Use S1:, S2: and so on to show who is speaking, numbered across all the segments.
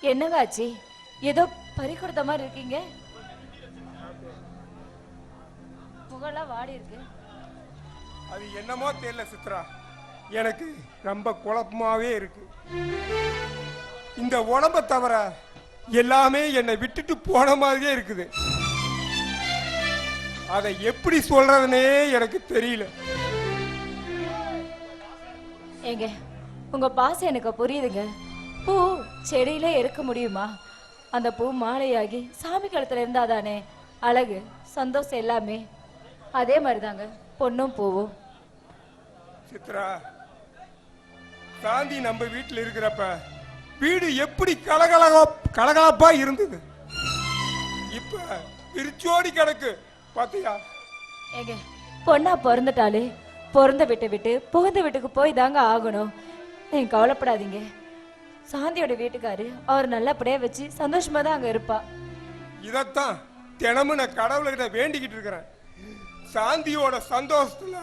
S1: என்னங்க ஆச்சு? ஏதோ பறி கொடுத்த மாதிரி இருக்கீங்க? முகம்லாம் வாடி இருக்கு.
S2: அது என்னமோ தெரியல சித்ரா. எனக்கு ரொம்ப குழப்பமாவே இருக்கு. இந்த உடம்ப தவிர எல்லாமே என்னை விட்டுட்டு போன மாதிரியே இருக்குது. அதை எப்படி சொல்றதுனே எனக்கு தெரியல.
S1: ஏங்க உங்க பாசம் எனக்கு புரியுதுங்க. பூ செடியில இருக்க முடியுமா? அந்த பூ மாலையாகி சாமி கழுத்துல இருந்தாதானே? அழகு சந்தோஷம் எல்லாமே. அதே மாதிரிதாங்க பொண்ணும் பூவும்.
S2: சித்ரா காந்தி நம்ம வீட்டில் இருக்கிறப்ப வீடு எப்படி கலகலகா கலகலப்பா இருந்தது? இப்ப விரிச்சோடி கிடக்கு பாத்தியா?
S1: ஏங்க பொண்ணா பிறந்துட்டாலே பிறந்த வீட்டை விட்டு புகுந்த வீட்டுக்கு போய் தாங்க ஆகணும். நீங்க கவலைப்படாதீங்க. சாந்தியோட வீட்டுக்காரு அவர் நல்லபடியா வச்சு சந்தோஷமா தான் அங்க இருப்பா.
S2: இதத்தான் தினமும் நான் கடவுள்கிட்ட வேண்டிக்கிட்டு இருக்கிறேன். சாந்தியோட சந்தோஷத்துல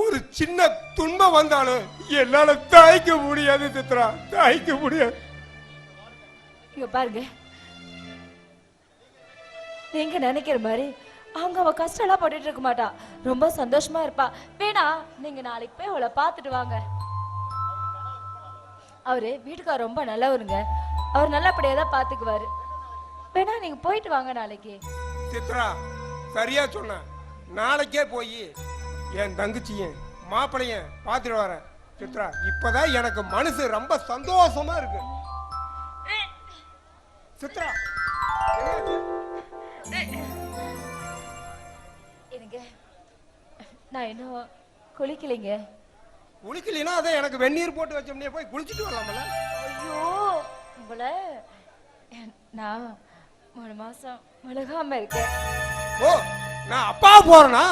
S2: ஒரு சின்ன துன்பம் வந்தாலும் என்னால தாய்க்க முடியாது சித்ரா தாய்க்க முடியாது.
S1: இங்க பாருங்க. நீங்க நினைக்கிற மாதிரி அவங்க அவ கஷ்டம் எல்லாம் பட்டுட்டு இருக்க மாட்டா. ரொம்ப சந்தோஷமா இருப்பா. வேணா நீங்க நாளைக்கு போய் அவளை பார்த்துட்டு வாங்க. அவரு வீட்டுக்கார் ரொம்ப நல்லவருங்க. அவர் நல்லபடியா தான் பாத்துக்குவாரு. வேணா நீங்க போயிட்டு வாங்க நாளைக்கு.
S2: சித்ரா சரியா சொன்ன. நாளைக்கே போய் என் தங்கச்சியும் மாப்பிளையும் பார்த்துட்டு வரேன். சித்ரா இப்பதான் எனக்கு மனசு ரொம்ப சந்தோஷமா இருக்கு. சித்ரா?
S1: எனக்கு நான் இன்னும் குளிக்கலைங்க.
S2: குளிக்கலைன்னா அதான் எனக்கு வெந்நீர் போட்டு வச்சோம்னே போய் குளிச்சுட்டு வரலாமல.
S1: ஐயோ! உங்களை நான் மூணு மாசம் முழுகாம இருக்கேன்.
S2: ஓ நான் அப்பா போறேனா?